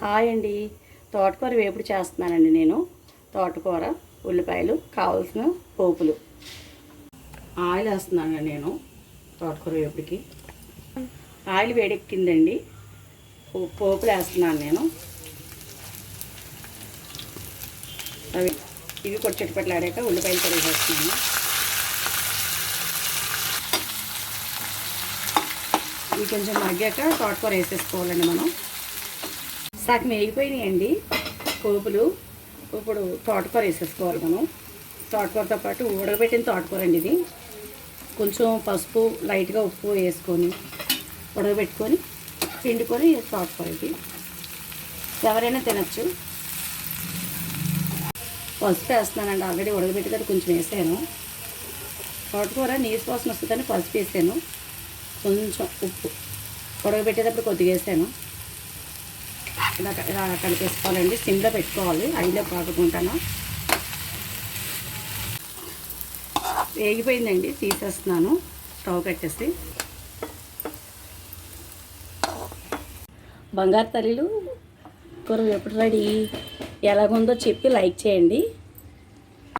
Hi అండి. తోటకూర వేపుడు చేస్తున్నానండి నేను. తోటకూర ఉల్లిపాయలు కావాల్సిన పోపులు. ఆయిల్ వేస్తున్నాను నేను తోటకూర వేపుడికి. ఆయిల్ వేడెక్కిందండి. పో- పోపులు వేస్తున్నాను నేను. అవి ఇవి కొట్టి ఆడాక ఉల్లిపాయలు కూడా వేసేస్తున్నాను. ఇవి కొంచెం మగ్గాక తోటకూర వేసేసుకోవాలండి మనం. సగం వేగిపోయినాయండి పోపులు ఇప్పుడు తోటకూర వేసేసుకోవాలి మనం. తోటకూరతో పాటు ఉడకబెట్టిన తోటకూర అండి ఇది. కొంచెం పసుపు లైట్గా ఉప్పు వేసుకొని ఉడకబెట్టుకొని పిండుకొని తోటకూర ఇది. ఎవరైనా తినచ్చు. పసుపు వేస్తున్నానండి ఆల్రెడీ ఉడకబెట్టి కదా కొంచెం వేసాను. తోటకూర నీసు వాసన వస్తుందని పసుపు వేసాను. కొంచెం ఉప్పు. ఉడకబెట్టేటప్పుడు కొద్దిగా వేసాను. ఇలా ఇలా కలిపేసుకోవాలండి. సిమ్లో పెట్టుకోవాలి. ఐలో కాకుంటాను వేగిపోయిందండి. తీసేస్తున్నాను. స్టవ్ కట్టేసి. బంగారు తల్లిలు కూర ఎప్పుడు రెడీ? ఎలాగుందో చెప్పి లైక్ చేయండి.